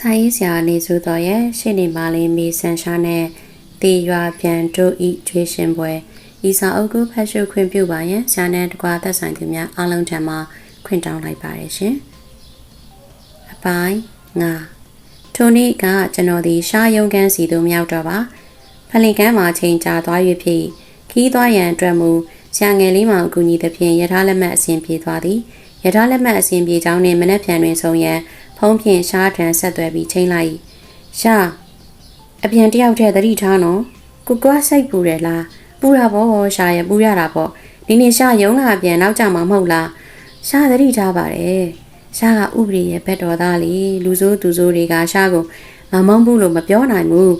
စာရေးဆရာနေဆိုတော်ရဲ့ရှေ့နေမလေးမီဆန်ရှာနဲ့တေရွာပြန်တို့ဤကျွေးရှင်ပွဲဤစာအုပ်ကိုဖတ်ရှုခွင့်ပြုပါရန်ဆရာနဲ့တကွာသက်ဆိုင်သူများအားလုံးထံမှခွင့်တောင်းလိုက်ပါတယ်ရှင်။အပိုင်းငါထိုနေ့ကကျွန်တော်ဒီရှားယုံကန်းစီသို့မြောက်တော့ပါဖလင်ကန်းမှာချိန်ကြာသွား၍ဖြစ်ခီးသွားရန်အတွက်မူဆရာငယ်လေးမှအကူအညီသဖြင့်ရထားလက်မှတ်အစဉ်ပြေသွားသည်ရထားလက်မှတ်အစဉ်ပြေကြောင်းနှင့်မနက်ဖြန်တွင်ဆုံးရန် ဖုံးဖြင့်ရှားထံဆက်သွယ်ပြီးချိန်လိုက်ရှားအပြန်တယောက်တည်းသတိထားနော်ကိုကွာစိတ်ပူတယ်လားပူတာပေါ့ရှားရပူရတာပေါ့ဒီနေ့ရှားယုံလာပြန်နောက်ကြမှာမဟုတ်လားရှားသတိထားပါတယ်ရှားကဥပဒေရဲ့ဘက်တော်သားလေလူဆိုးသူဆိုးတွေကရှားကိုမမောင်းဘူးလို့မပြောနိုင်ဘူး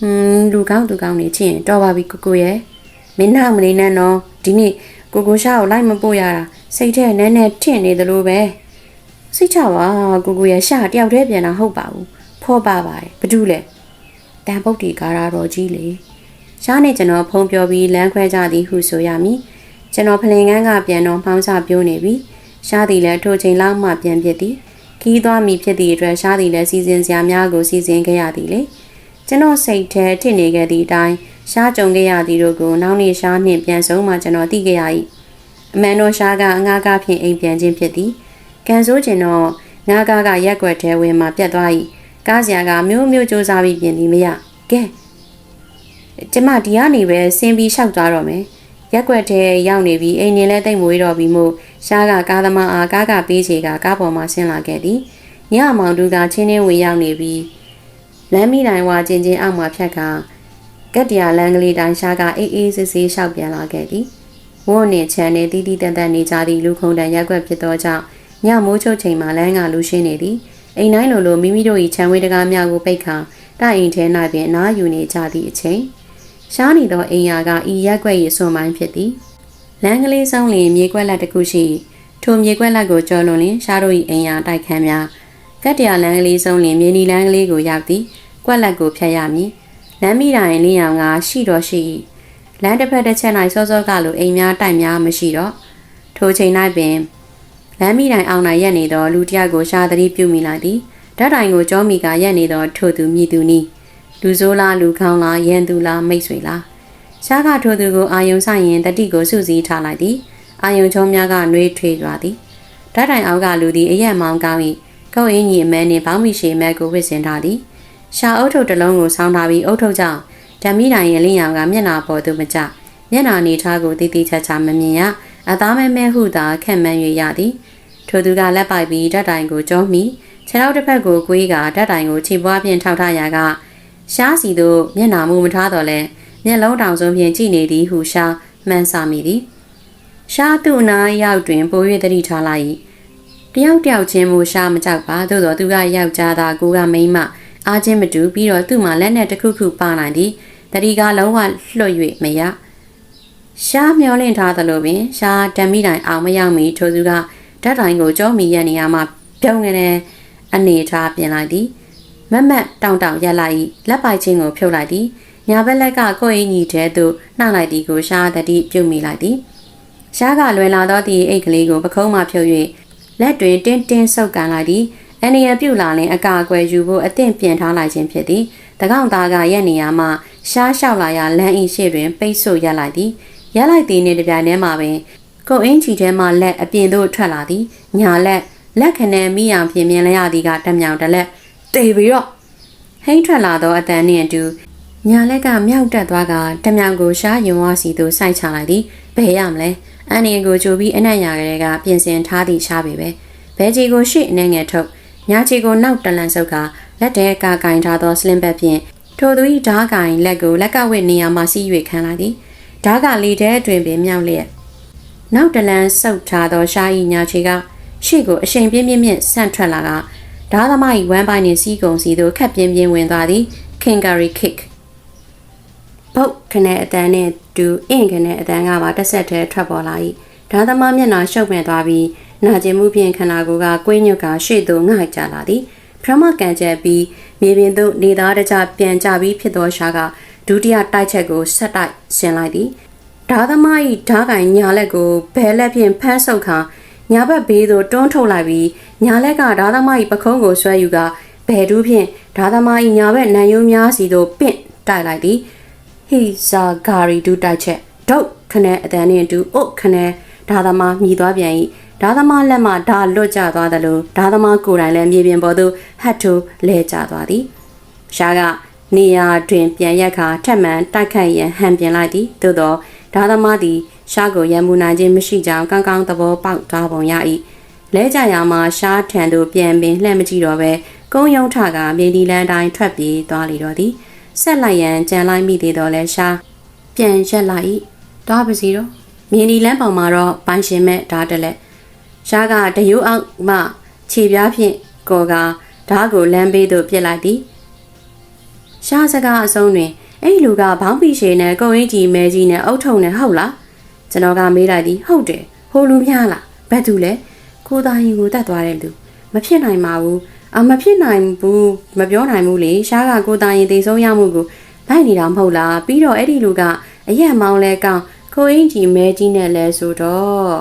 ဟွန်းလူကောင်းသူကောင်းနေချင်းတော်ပါပြီကိုကိုရဲ့မင်းနောက်မနေနဲ့နော်ဒီနေ့ကိုကိုရှားကိုလိုက်မပို့ရတာစိတ်ထဲနည်းနည်းထင့်နေသလိုပဲ စိတ်ချပါကိုကိုရဲ့ရှားတယောက်တည်းပြန်တာဟုတ်ပါဘူးဖောပါပါတယ်ဘာတူလဲတန်ပုတ်တီကားရတော်ကြီးလေရှားနဲ့ကျွန်တော်ဖုံးပြောပြီးလမ်းခွဲကြသည်ဟုဆိုရမည်ကျွန်တော်ဖလင်ကန်းကပြန်တော့မှောင်းချပြိုးနေပြီရှားသည်လည်းထိုချိန်လောက်မှပြန်ပြစ်သည်ခီးသွားမိဖြစ်သည့်အတွက်ရှားသည်လည်းစီစဉ်စရာများကိုစီစဉ်ခဲ့ရသည်လေကျွန်တော်စိတ်ထဲထစ်နေခဲ့သည့်အတိုင်းရှားကြုံခဲ့ရသည်တို့ကိုနောက်နေ့ရှားနှင့်ပြန်ဆုံးမှကျွန်တော်သိခဲ့ရ၏အမှန်တော့ရှားကအငှားကားဖြင့်အိမ်ပြန်ခြင်းဖြစ်သည် ကန်ဆိုးကျင်တော့ငါးကားကရက်ွက်ထဲဝင်မှပြတ်သွား၏ကားစရာကမျိုးမျိုးစူးစားပြီးပြင်သည်မရကဲကျမဒီကနေပဲဆင်းပြီးလျှောက်သွားတော့မယ်ရက်ွက်ထဲရောက်နေပြီးအိမ်နေလဲတိတ်မွေးတော့ပြီးမို့ရှားကကားသမားအားကားကပေးချေကကားပေါ်မှာဆင်းလာခဲ့သည်ညမောင်တူကချင်းချင်းဝင်ရောက်နေပြီးလမ်းမိတိုင်းဝါချင်းချင်းအောက်မှာဖြတ်ကကက်တရာလမ်းကလေးတိုင်းရှားကအေးအေးဆေးဆေးလျှောက်ပြန်လာခဲ့သည်ဝုန်းနဲ့ချန်နဲ့တီးတီးတန်တန်နေကြသည့်လူခုံတန်ရက်ွက်ဖြစ်သောကြောင့် ညမိုးချုပ်ချိန်မှာလမ်းကလူရှင်းနေသည်အိမ်တိုင်းလိုလိုမိမိတို့၏ခြံဝေးတကားများကိုပိတ်ခါတိုက်အိမ်ထဲ၌ပင်အနားယူနေကြသည့်အချိန်ရှားနေသောအိမ်ယာကဤရက်ွက်၏ဆွန်ပိုင်းဖြစ်သည်လမ်းကလေးဆောင်လျင်မြေကွက်လက်တစ်ခုရှိထိုမြေကွက်လက်ကိုကျော်လွန်လျင်ရှားတို့၏အိမ်ယာတိုက်ခန်းများကတ်တရာလမ်းကလေးဆောင်လျင်မြေနီလမ်းကလေးကိုရောက်သည်ကွက်လက်ကိုဖျက်ရမည်လမ်းမိတိုင်းလင်းရောင်ကရှိတော်ရှိ၏လမ်းတစ်ဖက်တစ်ချက်၌စောစောကလိုအိမ်များတိုက်များမရှိတော့ထိုချိန်၌ပင် လမ်းမိတိုင်းအောင်၌ရက်နေသောလူတစ်ယောက်ကိုရှားသတိပြုမိလိုက်သည်ဓာတ်တိုင်ကိုကြောမိကရက်နေသောထိုသူမြည်သူနီးလူဆိုးလားလူကောင်းလားရန်သူလားမိတ်ဆွေလားရှားကထိုသူကိုအာယုံဆိုင်ရင်တတိကိုစုစည်းထားလိုက်သည်အာယုံချုံများကနှွေးထွေးသွားသည်ဓာတ်တိုင်အောက်ကလူသည်အရက်မောင်းကောင်း၏ကောက်အင်းကြီးအမဲနှင့်ဘောင်းမီရှည်မဲကိုဝစ်စင်ထားသည်ရှာအုတ်ထုတ်တစ်လုံးကိုဆောင်းထားပြီးအုတ်ထုတ်ကြောင့်ဓမီတိုင်ရဲ့လင်းရောင်ကမျက်နာပေါ်သို့မကျမျက်နာနေထားကိုတိတိကျကျမမြင်ရ အသားမဲမဲဟုသာခက်မှန်း၍ရသည်ထိုသူကလက်ပိုက်ပြီးဓာတ်တိုင်ကိုကြောမိခြေထောက်တစ်ဖက်ကိုကွေးကဓာတ်တိုင်ကိုခြေပွားဖြင့်ထောက်ထားရာကရှားစီတို့မျက်နာမူမထားတော့လဲမျက်လုံးတောင်စုံဖြင့်ကြည့်နေသည်ဟုရှားမှန်းဆမိသည်ရှားသူ့အနာရောက်တွင်ပို၍တတိထားလိုက်တယောက်တယောက်ချင်းမူရှားမကြောက်ပါသို့တော်သူကယောက်ျားသားကိုကမိန်းမအားချင်းမတူပြီးတော့သူ့မှာလက်နဲ့တစ်ခုခုပါနိုင်သည်တတိကလုံးဝလွှတ်၍မရ ရှားမျောလင့်ထားသလိုပင်ရှားဓမိတိုင်အောင်မရောက်မီထိုသူကဓာတ်တိုင်ကိုကြောမီရနေရမှပြုံးနေအနေထားပြင်လိုက်သည်မမတ်တောင်တောင်ရက်လိုက်လက်ပိုက်ချင်းကိုဖြုတ်လိုက်သည်ညာဘက်လက်ကကိုယ်အင်းကြီးတဲသို့နှောက်လိုက်သည်ကိုရှားတတိပြုတ်မိလိုက်သည်ရှားကလွယ်လာသောဒီအိတ်ကလေးကိုပခုံးမှဖြုတ်၍လက်တွင်တင်းတင်းဆုပ်ကန်လိုက်သည်အနီရပြုတ်လာလင်အကာအကွယ်ယူဖို့အသင့်ပြင်ထားလိုက်ခြင်းဖြစ်သည်တကောင်သားကရက်နေရမှရှားလျှောက်လာရလမ်းဤရှိတွင်ပိတ်ဆို့ရက်လိုက်သည် ရက်လိုက်သည်နှင့်တပြိုင်တည်းမှာပင်ကိုအင်းချီထဲမှလက်အပြင်သို့ထွက်လာသည်ညာလက်လက်ခနဲမိအောင်ပြင်မြင်လိုက်ရသည်ကတမြောင်တလက်တေပြီးတော့ဟိန်းထွက်လာသောအတန်နှင့်အတူညာလက်ကမြောက်တက်သွားကတမြောင်ကိုရှားရင်ဝါစီသို့စိုက်ချလိုက်သည်ဘယ်ရမလဲအန်ရီကိုကြိုပြီးအနက်ညာကလေးကပြင်ဆင်ထားသည့်ရှားပေပဲဘဲကြီးကိုရှေ့အနေငယ်ထုတ်ညာချီကိုနောက်တလန်ဆုပ်ကလက်တဲကကင်ထားသောစလင်ဘက်ဖြင့်ထိုသူ၏ဓားကင်လက်ကိုလက်ကဝစ်နေရာမှစီး၍ခံလိုက်သည် ဓားကလေထဲအတွင်ပင်မြောက်လျက်နောက်တလန်ဆုပ်ထားသောရှား၏ညာချီကရှေ့ကိုအရှိန်ပြင်းပြင်းမြင့်ဆန့်ထွက်လာကဓာသမား၏ဝမ်းပိုင်းနှင့်စီးကုံစီသို့ခက်ပြင်းပြင်းဝင်သွားသည် Kingary kick ပုတ်ခနဲ့အတန်းနဲ့တူအင့်ခနဲ့အတန်းကပါတစ်ဆက်တည်းထွက်ပေါ်လာ၏ဓာသမားမျက်နှာရှုပ်မဲ့သွားပြီးနာကျင်မှုဖြင့်ခန္ဓာကိုယ်ကကွေးညွတ်ကရှေ့သို့ငှိုက်ကြလာသည်ပထမကန်ချက်ပြီးမြေပြင်သို့နေသားတကြပြန်ကြပြီးဖြစ်သောရှားက ဒုတိယတိုက်ချက်ကိုဆက်တိုက်ဆင်လိုက်သည်ဓာသမား၏ဓာကင်ညာလက်ကိုဘဲလက်ဖြင့်ဖမ်းဆုပ်ခါညာဘက်ဘေးသို့တွန်းထုတ်လိုက်ပြီးညာလက်ကဓာသမား၏ပခုံးကိုဆွဲယူကဘယ်တူးဖြင့်ဒါသမားဤညာဘက်နံယုံများစီသို့ပင့်တိုက်လိုက်သည်ဟီဇာဂါရီဒူတိုက်ချက်ဒုတ်ခနဲ့အတန်နှင့်အတူအုတ်ခနဲ့ဒါသမားမြည်သွားပြန်၏ဒါသမားလက်မှဓာလွတ်ကျသွားသလိုဒါသမားကိုယ်တိုင်လည်းမြေပြင်ပေါ်သို့ဟတ်ထိုးလဲကျသွားသည်ရှားက နေရာတွင်ပြန်ရက်ခါထက်မှန်တိုက်ခိုက်ရန်ဟန်ပြင်လိုက်သည်သို့သောဒါသမားသည်ရှားကိုရန်မှုနိုင်ခြင်းမရှိကြောင်းကောင်းကောင်းသဘောပေါက်သွားပုံရ၏လဲကြရာမှာရှားထံသို့ပြန်ပင်လှည့်မကြည့်တော့ပဲကုန်းယုံထကမြေဒီလန်တိုင်းထွက်ပြေးသွားလေတော့သည်ဆက်လိုက်ရန်ကြံလိုက်မိသေးတော့လဲရှားပြန်ရက်လိုက်၏တွားပါစီတော့မြင်းဒီလန်းပေါင်မှာတော့ပိုင်ရှင်မဲ့ဓာတ်တလက်ရှားကတရုတ်အောက်မှခြေပြားဖြင့်ကော်ကဓာတ်ကိုလမ်းဘေးသို့ပြစ်လိုက်သည် ရှားစကားအဆုံးတွင်အဲ့လူကဘောင်းပီရှည်နဲ့ကုံအင်းကြီးမဲကြီးနဲ့အုတ်ထုံနဲ့ဟုတ်လားကျွန်တော်ကမေးလိုက်သည်ဟုတ်တယ်ဟိုလူများလားဘယ်သူလဲကိုသားရင်ကိုတတ်သွားတဲ့လူမဖြစ်နိုင်ပါဘူးအမဖြစ်နိုင်ဘူးမပြောနိုင်ဘူးလေရှားကကိုသားရင်သိဆုံးရမှုကိုလိုက်နေတာမဟုတ်လားပြီးတော့အဲ့ဒီလူကအရက်မောင်းလဲကောင်းကိုအင်းကြီးမဲကြီးနဲ့လဲဆိုတော့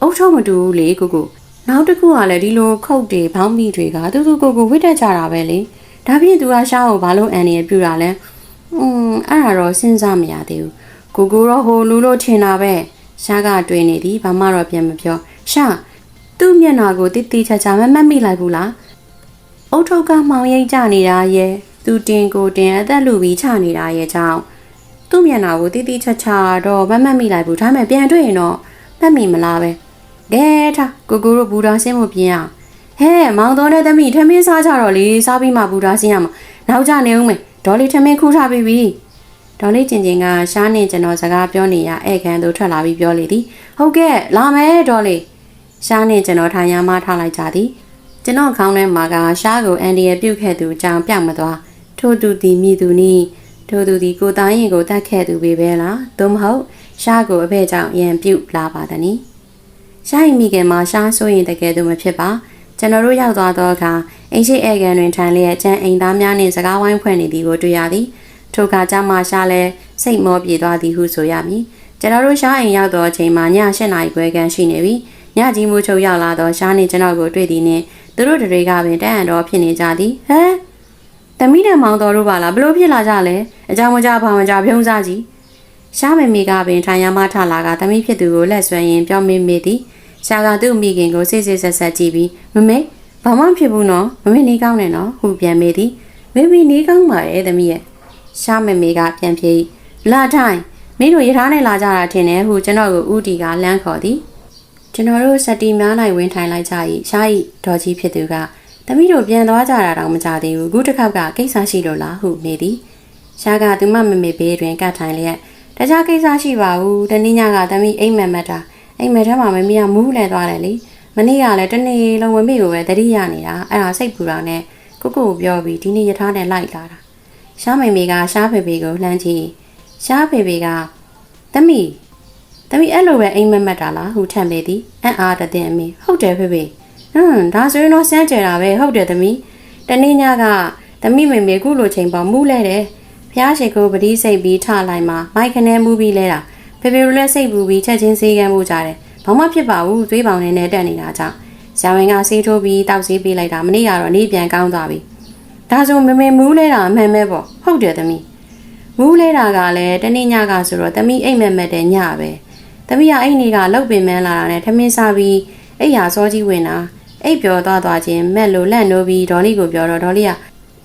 အုတ်ထုံမတူဘူးလေကိုကိုနောက်တစ်ခုကလည်းဒီလိုခုတ်တွေဘောင်းမီတွေကသူသူကိုကိုဝစ်တက်ကြတာပဲလေ ဒါဖြင့်သူကရှားကိုဘာလို့အန်နေပြူတာလဲอืมအဲ့ဒါတော့စဉ်းစားမရသေးဘူးကိုကိုတော့ဟိုလူလို့ထင်တာပဲရှားကတွေးနေသည်ဘာမှတော့ပြန်မပြောရှားသူ့မျက်နှာကိုတိတိကျကျမမှတ်မိလိုက်ဘူးလားအုတ်ထုပ်ကမှောင်ရိပ်ကြနေတာရဲ့သူတင်ကိုတင်အသက်လူပြီးချနေတာရဲ့ကြောင့်သူ့မျက်နှာကိုတိတိကျကျတော့မမှတ်မိလိုက်ဘူးဒါပေမဲ့ပြန်တွေ့ရင်တော့မှတ်မိမလားပဲကဲထားကိုကိုတို့ဘူတာဆင်းမှုပြင်းအောင် ဟဲ့မောင်တော်တဲ့သမီးထမင်းစားကြတော့လေစားပြီးမှဘူတာဆင်းရမှာနောက်ကြနေဦးမယ်ဒေါ်လေးထမင်းခူးထားပြီးပြီဒေါ်လေးကျင်ကျင်ကရှားနေကျွန်တော်စကားပြောနေရဧကန်တို့ထွက်လာပြီးပြောလေသည်ဟုတ်ကဲ့လာမယ်ဒေါ်လေးရှားနေကျွန်တော်ထိုင်ရမှထားလိုက်ကြသည်ကျွန်တော်ခေါင်းထဲမှာကရှားကိုအန်ဒီရဲ့ပြုတ်ခဲ့သူအကြောင်းပြမသွားထို့သူသည်မိသူနီးထို့သူသည်ကိုသားရင်ကိုတတ်ခဲ့သူပဲပဲလားသို့မဟုတ်ရှားကိုအဖေကြောင့်ရန်ပြုတ်လာပါသနည်းရှားရင်မိခင်မှာရှားဆိုရင်တကယ်သူမဖြစ်ပါ ကျွန်တော်တို့ရောက်သွားတော့အခါအင်ရှိဧကန်တွင်ထိုင်လျက်ကျန်အိမ်သားများနှင့်စကားဝိုင်းဖွဲ့နေသည်ကိုတွေ့ရသည်ထိုအခါကျမှရှားလဲစိတ်မောပြေသွားသည်ဟုဆိုရမည်ကျွန်တော်တို့ရှားအိမ်ရောက်တော့အချိန်မှာည၈နာရီခွဲခန့်ရှိနေပြီညကြီးမိုးချုပ်ရောက်လာတော့ရှားနေကျွန်တော်ကိုတွေ့သည်နှင့်သူတို့တွေကပင်တန်အံတော်ဖြစ်နေကြသည်ဟမ်သမီးနဲ့မောင်တော်တို့ပါလားဘလို့ဖြစ်လာကြလဲအကြောင်းမကြဘာမကြဖြုံးစားကြီးရှားမေမေကပင်ထိုင်ရမထလာကသမီးဖြစ်သူကိုလက်ဆွဲရင်ပြောမေမေသည် ရှာကသူ့မိခင်ကိုစိတ်စိတ်ဆက်ဆက်ကြည့်ပြီးမမေဘာမှဖြစ်ဘူးနော်မမေနေကောင်းတယ်နော်ဟူပြန်မေသည်မေမေနေကောင်းပါရဲ့သမီးရဲ့ရှာမမေကပြန်ပြေးလာထိုင်မင်းတို့ရထားနဲ့လာကြတာထင်တယ်ဟူကျွန်တော်ကိုဦးတီကလမ်းခေါ်သည်ကျွန်တော်တို့စက်တီများနိုင်ဝင်ထိုင်လိုက်ကြ၏ရှား၏ဒေါ်ကြီးဖြစ်သူကသမီးတို့ပြန်သွားကြတာတော့မကြသေးဘူးခုတစ်ခေါက်ကကိစ္စရှိလို့လားဟုနေသည်ရှားကသူမမမေဘေးတွင်ကတ်ထိုင်လျက်တခြားကိစ္စရှိပါဘူးတနည်းညကသမီးအိမ်မက်မက်တာ အိမ်မက်ထဲမှာမမေကမူးလဲသွားတယ်လေမနေ့ကလည်းတနေ့လုံးဝမေကိုပဲတတိယနေတာအဲ့ဒါစိတ်ပူတာနဲ့ကိုကိုကိုပြောပြီးဒီနေ့ရထားနဲ့လိုက်လာတာရှားမေမေကရှားဖေဖေကိုလှမ်းကြည့်ရှားဖေဖေကသမီးသမီးအဲ့လိုပဲအိမ်မက်မက်တာလားဟူထံပေသည်အံ့အားတတဲ့အမေဟုတ်တယ်ဖေဖေဟွန်းဒါဆိုရင်တော့စမ်းကြတာပဲဟုတ်တယ်သမီးတနေ့ညကသမီးမေမေခုလိုချိန်ပေါ်မူးလဲတယ်ဖျားရှိကိုပတိစိတ်ပြီးထလိုက်မှာမိုက်ခနဲမူးပြီးလဲတာ ဖေဖေတို့လည်းစိတ်ပူပြီးချက်ချင်းစေးကမ်းမှုကြတယ်ဘာမှဖြစ်ပါဘူးသွေးပေါင်နဲ့နဲ့တက်နေတာကြောင့်ဇာဝင်ကဆေးထိုးပြီးတောက်ဆေးပေးလိုက်တာမနေ့ကတော့နေပြန်ကောင်းသွားပြီဒါဆိုမမေမူးလဲတာအမှန်ပဲပေါ့ဟုတ်တယ်သမီးမူးလဲတာကလည်းတနေ့ညကဆိုတော့သမီးအိမ်မက်မက်တဲ့ညပဲသမီးကအိမ်နေကလောက်ပင်မန်းလာတာနဲ့ထမင်းစားပြီးအိမ်ဟာစောကြီးဝင်တာအိပ်ပျော်သွားသွားချင်းမက်လိုလက်နိုးပြီးဒေါ်လေးကိုပြောတော့ဒေါ်လေးက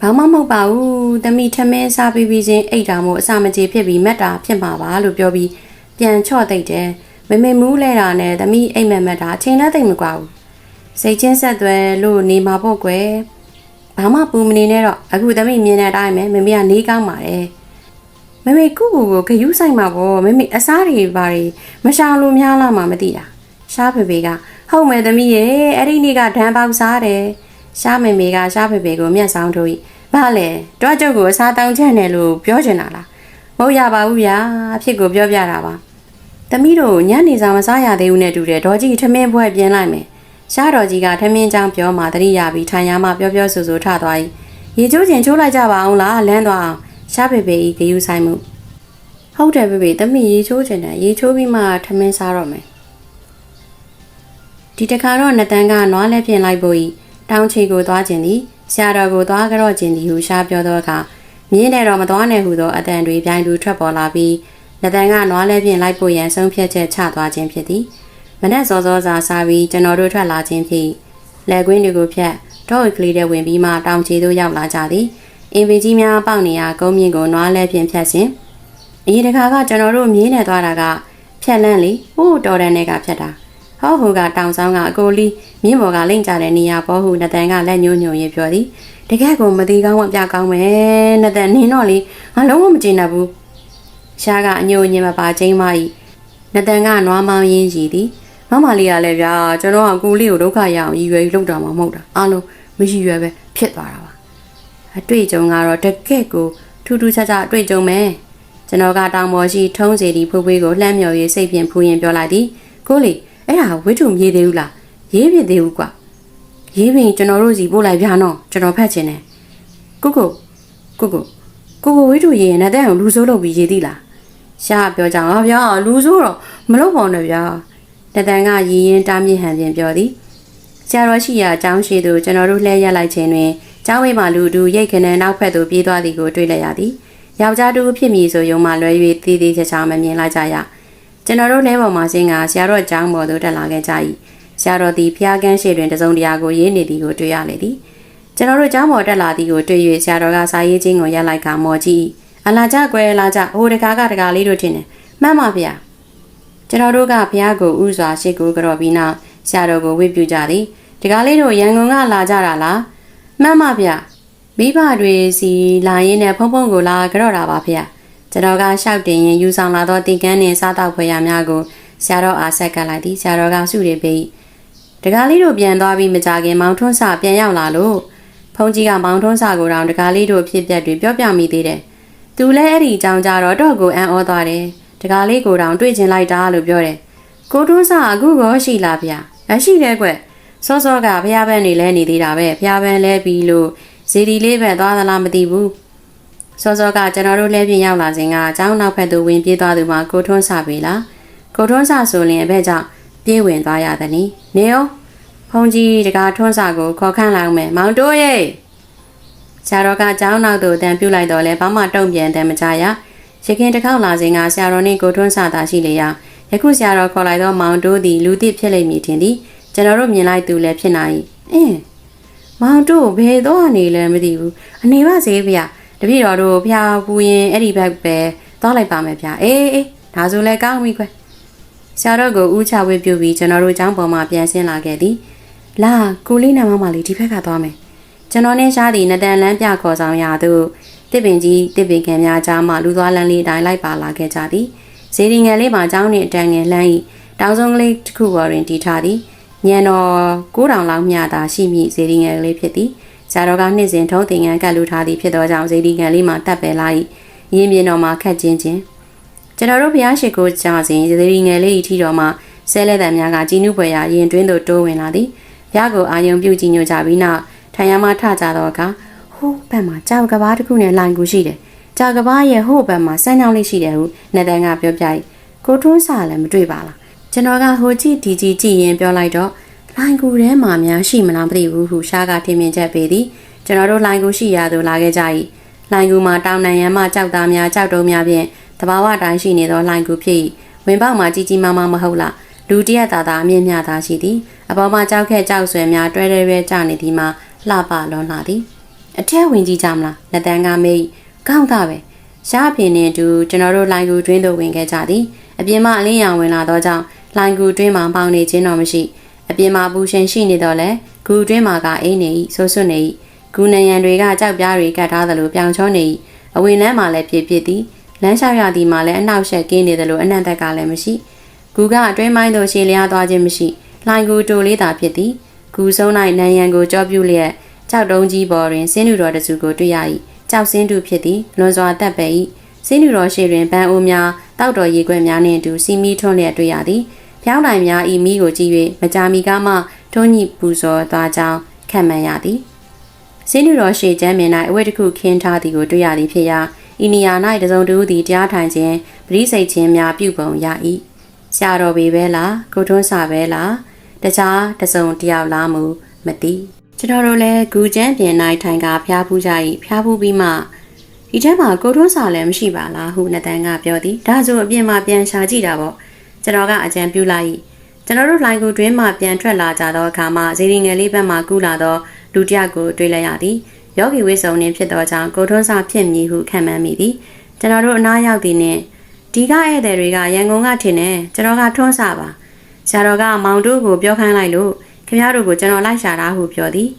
ဘာမှမဟုတ်ပါဘူးသမီးထမင်းစားပြီးပြီးချင်းအိတ်တာမို့အစာမကြေဖြစ်ပြီးမက်တာဖြစ်မှာပါလို့ပြောပြီး ပြန်ချော့သိတ်တယ်မမေမူးလဲတာနဲ့သမီးအိမ်မက်မက်တာအချိန်နဲ့သိမ့်မကွာဘူးစိတ်ချင်းဆက်သွဲလို့နေမှာပေါ့ကွယ်ဘာမှပူမနေနဲ့တော့အခုသမီးမြင်တဲ့အတိုင်းပဲမမေကနေကောင်းပါတယ်မမေကုကူကိုဂယုဆိုင်မှာပေါ့မမေအစားတွေဘာတွေမရှောင်လို့များလားမှမသိတာရှားဖေဖေကဟုတ်မယ်သမီးရဲ့အဲ့ဒီနေ့ကဒဏ်ပေါက်စားတယ်ရှားမေမေကရှားဖေဖေကိုမျက်စောင်းထိုး၏ဘာလဲတွားကျုပ်ကိုအစားတောင်းချက်နဲ့လို့ပြောချင်တာလားမဟုတ်ရပါဘူးဗျာအဖြစ်ကိုပြောပြတာပါ သမီးတို့ညနေစာမစားရသေးဘူးနဲ့တူတယ်ဒေါ်ကြီးထမင်းဘွဲ့ပြင်လိုက်မယ်ရှားတော်ကြီးကထမင်းချောင်းပြောမှတတိယပြီးထိုင်ရမှပြောပြောဆိုဆိုထသွား၏ရေချိုးချင်ချိုးလိုက်ကြပါအောင်လားလမ်းသွားအောင်ရှားပေပေဤဂယုဆိုင်မှုဟုတ်တယ်ပေပေသမီးရေချိုးချင်တယ်ရေချိုးပြီးမှထမင်းစားတော့မယ်ဒီတခါတော့နတန်းကနွားလဲပြင်လိုက်ဖို့ဤတောင်းချီကိုသွားခြင်းသည်ဆရာတော်ကိုသွားကြော့ခြင်းဒီဟုရှားပြောသောအခါမြင်းနဲ့တော့မသွားနဲ့ဟုသောအတန်တွေပြိုင်တူထွက်ပေါ်လာပြီး လက်တန်ကနွားလဲဖြင့်လိုက်ပို့ရန်ဆုံးဖြတ်ချက်ချသွားခြင်းဖြစ်သည်မနက်စောစောစာစားပြီးကျွန်တော်တို့ထွက်လာခြင်းဖြင့်လက်ကွင်းတွေကိုဖြတ်တော့ကလေးတဲ့ဝင်ပြီးမှတောင်ချီသို့ရောက်လာကြသည်အင်ပင်ကြီးများပေါက်နေရာကုန်းမြင့်ကိုနွားလဲဖြင့်ဖြတ်စဉ်အရင်တခါကကျွန်တော်တို့မြင်းနဲ့သွားတာကဖြတ်လန့်လေဟိုးတော်တန်တွေကဖြတ်တာဟောဟိုကတောင်ဆောင်ကအကိုလီမြင်းပေါ်ကလိမ့်ကြတဲ့နေရာပေါ်ဟုနတန်ကလက်ညှိုးညွှန်ရေးပြောသည်တကယ်ကိုမတိကောင်းဝပြကောင်းမယ်နတန်နင်းတော့လေငါလုံးဝမကျေနပ်ဘူး ရှားကအညိုညင်မပါချင်းမဤနတန်ကနွားမောင်းရင်းရည်သည်မမလေးကလည်းဗျာကျွန်တော်ကကိုလေးကိုဒုက္ခရအောင်ရည်ရွယ်လောက်တာမှမဟုတ်တာအားလုံးမရည်ရွယ်ပဲဖြစ်သွားတာပါအတွေ့အကြုံကတော့တကယ့်ကိုထူးထူးခြားခြားအတွေ့အကြုံပဲကျွန်တော်ကတောင်ပေါ်ရှိထုံးစီဒီဖွေးဖွေးကိုလှမ်းမြော်ရေးစိတ်ဖြင့်ဖူးရင်ပြောလိုက်သည်ကိုလေးအဲ့ဒါဝိထုံမြေသေးဘူးလားရေးပြသေးဘူးကွာရေးပင်ကျွန်တော်တို့စီပို့လိုက်ပြနော်ကျွန်တော်ဖတ်ချင်တယ်ကိုကိုကိုကိုကိုကိုဝိထုရေးရင်နဲ့တဲ့အောင်လူဆိုးလုပ်ပြီးရေးသီးလား ရှားပြောကြအောင်ဗျာလူဆိုးတော့မလုပ်ပါနဲ့ဗျာတတန်ကရည်ရင်တားမြင့်ဟန်ပြင်ပြောသည်ဆရာတော်ရှိရာအကြောင်းရှိသူကျွန်တော်တို့လှည့်ရက်လိုက်ခြင်းတွင်ကျောင်းဝိမှလူတူရိတ်ခနဲနောက်ဖက်သို့ပြေးသွားသည်ကိုတွေ့လိုက်ရသည်ယောက်ျားတူဖြစ်မည်ဆိုယုံမှလွဲ၍တည်တည်ချာချာမမြင်လိုက်ကြရကျွန်တော်တို့လဲပေါ်မှာဆင်းကဆရာတော်ကျောင်းပေါ်သို့တက်လာခဲ့ကြ၏ဆရာတော်သည်ဖျားကန်းရှိတွင်တစုံတရာကိုရေးနေသည်ကိုတွေ့ရလေသည်ကျွန်တော်တို့ကျောင်းပေါ်တက်လာသည်ကိုတွေ့၍ဆရာတော်ကစာရေးခြင်းကိုရက်လိုက်ကမော်ကြည့် အလာကြကွယ်လာကြဟိုတကားကတကားလေးတို့ထင်တယ်မှန်ပါဗျာကျွန်တော်တို့ကဘုရားကိုဥစွာရှိကိုကြော်ပြီးနောက်ဆရာတော်ကိုဝိပြုကြသည်တကားလေးတို့ရန်ကုန်ကလာကြတာလားမှန်ပါဗျာမိဘတွေစီလာရင်းနဲ့ဖုံဖုံကိုလာကြော်တာပါဗျာကျွန်တော်ကရှောက်တင်ရင်ယူဆောင်လာသောတင်ကန်းနှင့်စားတောက်ဖွယ်ရများကိုဆရာတော်အားဆက်ကပ်လိုက်သည်ဆရာတော်ကစုရပေတကားလေးတို့ပြန်သွားပြီးမကြခင်မောင်ထွန်းစပြန်ရောက်လာလို့ဖုန်ကြီးကမောင်ထွန်းစကိုတောင်တကားလေးတို့ဖြစ်ပျက်တွေပြောပြမိသေးတယ် သူလည်းအဲ့ဒီအကြောင်းကြတော့တော့ကိုအံ့ဩသွားတယ်တကားလေးကိုတောင်တွေ့ချင်လိုက်တာလို့ပြောတယ်ကိုထွန်းစအခုရောရှိလားဗျာအရှိတယ်ကွစောစောကဖျားပန်းနေလဲနေသေးတာပဲဖျားပန်းလဲပြီးလို့ဇီဒီလေးပဲသွားသလားမသိဘူးစောစောကကျွန်တော်တို့လဲပြင်ရောက်လာစဉ်ကအเจ้าနောက်ဖက်သို့ဝင်ပြေးသွားသူမှာကိုထွန်းစပြီလားကိုထွန်းစဆိုရင်အဘက်ကြောင့်ပြေးဝင်သွားရသည်နီနေရောဖုန်ကြီးတကားထွန်းစကိုခေါ်ခန့်လိုက်မယ်မောင်တိုးရဲ့ ဆရာတော်ကကျောင်းနောက်သို့တန်ပြုတ်လိုက်တော့လဲဘာမှတုံ့ပြန်တယ်မကြရရခင်တစ်ခေါက်လာစဉ်ကဆရာတော်နှင့်ကိုထွန်းစာသာရှိလေရာယခုဆရာတော်ခေါ်လိုက်တော့မောင်တို့သည်လူသည့်ဖြစ်လိမ့်မည်ထင်သည်ကျွန်တော်တို့မြင်လိုက်သူလည်းဖြစ်နိုင်အင်းမောင်တို့ဘယ်တော့အနေလဲမသိဘူးအနေပါစေဗျာတပည့်တော်တို့ဖျားပူရင်အဲ့ဒီဘက်ပဲသွားလိုက်ပါမယ်ဗျာအေးအေးဒါဆိုလဲကောင်းပြီခွဲဆရာတော်ကိုဦးချဝေပြုပြီးကျွန်တော်တို့ကျောင်းပေါ်မှာပြန်ဆင်းလာခဲ့သည်လာကိုလေးနာမမလေးဒီဘက်ကသွားမယ် ကျွန်တော်နဲ့ရှားသည်နတန်လန်းပြခေါ်ဆောင်ရာသို့တစ်ပင်ကြီးတစ်ပင်ခံများကြားမှလူသွားလန်းလေးတိုင်းလိုက်ပါလာခဲ့ကြသည်ဇေဒီငယ်လေးမှာကျောင်းနှင့်အတန်ငယ်လှမ်း၏တောင်စုံကလေးတစ်ခုပေါ်တွင်တည်ထားသည်ညံတော်9000လောက်မျှသာရှိမည့်ဇေဒီငယ်လေးဖြစ်သည်ဇာတော်ကနှစ်စဉ်ထုံးတင်ငန်းကတ်လူထားသည်ဖြစ်သောကြောင့်ဇေဒီငယ်လေးမှာတပ်ပယ်လာ၏ရင်းမြင်တော်မှာခတ်ချင်းချင်းကျွန်တော်တို့ဘုရားရှိခိုးကြစဉ်ဇေဒီငယ်လေး၏ထီတော်မှာဆဲလက်တံများကကြီးနုပွေရာရင်တွင်းသို့တိုးဝင်လာသည်ဘုရားကိုအာယုံပြုကြည်ညိုကြပြီးနောက် ထိုင်ရမှထကြတော့ကဟိုးဘက်မှာကြောက်ကဘာတစ်ခုနဲ့လိုင်ကူရှိတယ်ကြောက်ကဘာရဲ့ဟိုးဘက်မှာစမ်းချောင်းလေးရှိတယ်ဟုနေတန်ကပြောပြ၏ကိုထွန်းစာလည်းမတွေ့ပါလားကျွန်တော်ကဟိုကြည့်ဒီကြည့်ကြည့်ရင်ပြောလိုက်တော့လိုင်ကူထဲမှာများရှိမလားမသိဘူးဟုရှားကထင်မြင်ချက်ပေသည်ကျွန်တော်တို့လိုင်ကူရှိရာသို့လာခဲ့ကြ၏လိုင်ကူမှာတောင်နံရမ်းမှကြောက်သားများကြောက်တုံးများဖြင့်တဘာဝတိုင်းရှိနေသောလိုင်ကူဖြစ်၏ဝင်ပေါက်မှာကြီးကြီးမားမားမဟုတ်လားလူတရက်သာသာအမြင့်မြတ်သာရှိသည်အပေါ်မှာကြောက်ခဲ့ကြောက်ဆွဲများတွဲတွဲတွဲကျနေသည်မှာ လှပလွန်လာသည်အထက်ဝင်ကြည့်ကြမလားလက်တန်းကမေးကောင်းတာပဲရှားပြင်းနေတူကျွန်တော်တို့လိုင်ကူတွင်းသို့ဝင်ခဲ့ကြသည်အပြင်မှအလင်းရောင်ဝင်လာသောကြောင့်လိုင်ကူတွင်းမှာပေါင်နေခြင်းတော့မရှိအပြင်မှာပူရှင်ရှိနေတော့လဲဂူတွင်းမှာကအိနေ၏ဆိုးဆွနေ၏ဂူနရံတွေကကြောက်ပြားတွေကတ်ထားသလိုပြောင်ချောနေ၏အဝင်လမ်းမှာလည်းဖြစ်ဖြစ်သည်လမ်းလျှောက်ရသည်မှာလည်းအနောက်ရှက်ကင်းနေသလိုအနံ့တက်ကလည်းမရှိဂူကအတွင်းပိုင်းသို့ရှည်လျားသွားခြင်းမရှိလှိုင်ကူတိုလေးသာဖြစ်သည် ဂူဆုံး၌နံရံကိုကြောပြုလျက်ကြောက်တုံးကြီးပေါ်တွင်စင်းလူတော်တစုကိုတွေ့ရ၏ကြောက်စင်းတူဖြစ်သည်လွန်စွာတက်ပဲ၏စင်းလူတော်ရှိတွင်ဗန်အိုးများတောက်တော်ရေခွက်များနှင့်အတူစီမီထွန်းလျက်တွေ့ရသည်ဖျောင်းတိုင်များဤမိကိုကြည့်၍မကြာမီကမှထုံးညိပူဇော်သွားကြောင်းခံမှန်းရသည်စင်းလူတော်ရှေချမ်းမြင်၌အဝတ်တစ်ခုခင်းထားသည်ကိုတွေ့ရသည်ဖြစ်ရာဤနေရာ၌တစုံတဦးသည်တရားထိုင်ခြင်းပရိစိတ်ခြင်းများပြုပုံရ၏ဆရာတော်ပေပဲလားကိုထွန်းစာပဲလား တခြားတစုံတယောက်လားမူမသိကျွန်တော်တို့လည်းဂူကျန်းပြင်နိုင်ထိုင်ကဖျားဖူးကြ၏ဖျားဖူးပြီးမှဒီထဲမှာကိုထွန်းစာလည်းမရှိပါလားဟုနတန်ကပြောသည်ဒါဆိုအပြင်မှာပြန်ရှာကြည့်တာပေါ့ကျွန်တော်ကအကြံပြုလိုက်၏ကျွန်တော်တို့လိုင်းကူတွင်းမှပြန်ထွက်လာကြသောအခါမှာဇေဒီငယ်လေးဘက်မှကူးလာသောလူတစ်ယောက်ကိုတွေ့လိုက်ရသည်ယောဂီဝိစုံနှင့်ဖြစ်သောကြောင့်ကိုထွန်းစာဖြစ်မည်ဟုခံမှန်းမိသည်ကျွန်တော်တို့အနားရောက်သည်နှင့်ဒီကဧည့်သည်တွေကရန်ကုန်ကထင်တယ်ကျွန်တော်ကထွန်းစာပါ ဆရာတော်ကမောင်တို့ကိုပြောခိုင်းလိုက်လို့ခင်ဗျားတို့ကိုကျွန်တော်လိုက်ရှာတာဟုပြောသည်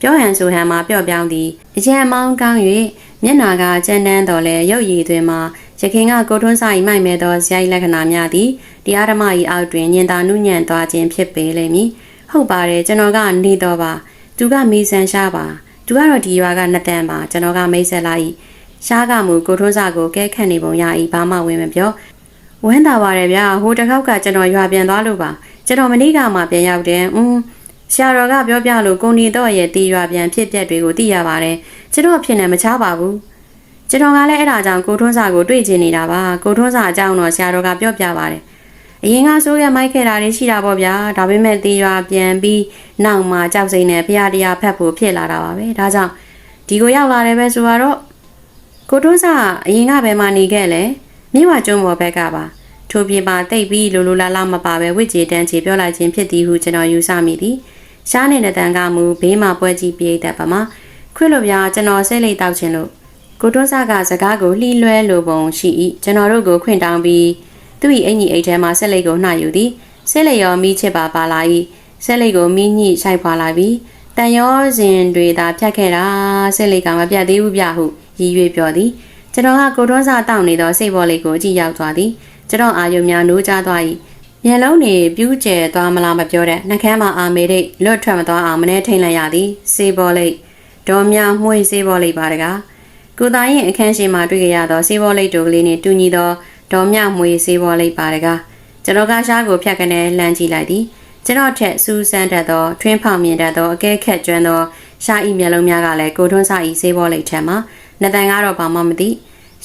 ပြောဟန်ဆိုဟန်မှာပြော့ပြောင်းသည်အကျန်မောင်းကောင်း၍မျက်နာကကြမ်းတမ်းတော်လဲရုပ်ရည်သွင်းမှာရခင်ကကိုထွန်းစာ၏မိုက်မဲသောဇယိုက်လက္ခဏာများသည်တရားဓမ္မ၏အောက်တွင်ညင်သာနုညံ့သွားခြင်းဖြစ်ပေလိမ့်မည်ဟုတ်ပါတယ်ကျွန်တော်ကနေတော့ပါသူကမေးဆန်ရှားပါသူကတော့ဒီရွာကနှစ်တန်းပါကျွန်တော်ကမိတ်ဆက်လိုက်ရှားကမူကိုထွန်းစာကိုကဲခတ်နေပုံရ၏ဘာမှဝင်မပြော ဝမ်းသာပါတယ်ဗျာဟိုတစ်ခေါက်ကကျွန်တော်ရွာပြန်သွားလို့ပါကျွန်တော်မနေ့ကမှပြန်ရောက်တယ်อืมဆရာတော်ကပြောပြလို့ကိုနေတော့ရဲ့တီရွာပြန်ဖြစ်ပျက်တွေကိုသိရပါတယ်ကျွန်တော်ဖြစ်နေမချပါဘူးကျွန်တော်ကလည်းအဲ့ဒါကြောင့်ကိုထွန်းစာကိုတွေ့ကျင်နေတာပါကိုထွန်းစာအကြောင်းတော့ဆရာတော်ကပြောပြပါတယ်အရင်ကဆိုးရမိုက်ခဲ့တာတွေရှိတာပေါ့ဗျာဒါပေမဲ့တီရွာပြန်ပြီးနောက်မှကြောက်စိမ့်နဲ့ဖရာတရားဖတ်ဖို့ဖြစ်လာတာပါပဲဒါကြောင့်ဒီကိုရောက်လာတယ်ပဲဆိုတော့ကိုထွန်းစာအရင်ကဘယ်မှာနေခဲ့လဲ မြစ်ဝကျွန်းပေါ်ဘက်ကပါထို့ပြင်ပါတိတ်ပြီးလိုလိုလားလားမပါပဲဝစ်ကြေတန်းချေပြောလိုက်ခြင်းဖြစ်သည်ဟုကျွန်တော်ယူဆမိသည်ရှားနေတဲ့တန်ကမူဘေးမှာပွဲကြီးပြေးတတ်ပါမှာခွင့်လို့ပြကျွန်တော်စိတ်လိတ်တောက်ခြင်းလို့ကိုတွန်းစကစကားကိုလှီးလွဲလိုပုံရှိ၏ကျွန်တော်တို့ကိုခွင့်တောင်းပြီးသူ့၏အင်ကြီးအိတ်ထဲမှာဆက်လိတ်ကိုနှာယူသည်ဆက်လိတ်ရောမိချစ်ပါပါလာ၏ဆက်လိတ်ကိုမိညှိဆိုင်ဖွာလာပြီးတန်ရောစဉ်တွေသာဖြတ်ခဲ့တာဆက်လိတ်ကမပြတ်သေးဘူးပြဟုရည်ရွယ်ပြောသည် ကျွန်တော်ကကိုတွန်းစတောက်နေသောစိတ်ဘောလေးကိုကြည့်ရောက်သွားသည်ကျွန်တော်အာယုံများနိုးကြသွား၏မျက်လုံးတွေပြူးကျဲသွားမလားမပြောတဲ့နှကမ်းမှာအာမေရိတ်လွတ်ထွက်မသွားအောင်မနေထိန်လိုက်ရသည်စေဘောလိတ်ဒေါ်မြမှုေးစေဘောလိတ်ပါတကားကိုသားရင်အခန်းရှိမှတွေ့ကြရသောစေဘောလိတ်တို့ကလေးနှင့်တူညီသောဒေါ်မြမှုေးစေဘောလိတ်ပါတကားကျွန်တော်ကရှားကိုဖြတ်ကနေလှမ်းကြည့်လိုက်သည်ကျွန်တော်ထက်စူးစမ်းတတ်သောထွင်းဖောက်မြင်တတ်သောအကဲခက်ကျွမ်းသောရှားဤမျက်လုံးများကလည်းကိုထွန်းစာဤစေဘောလိတ်ထက်မှ နှစ်တန်ကတော့ဘာမှမသိ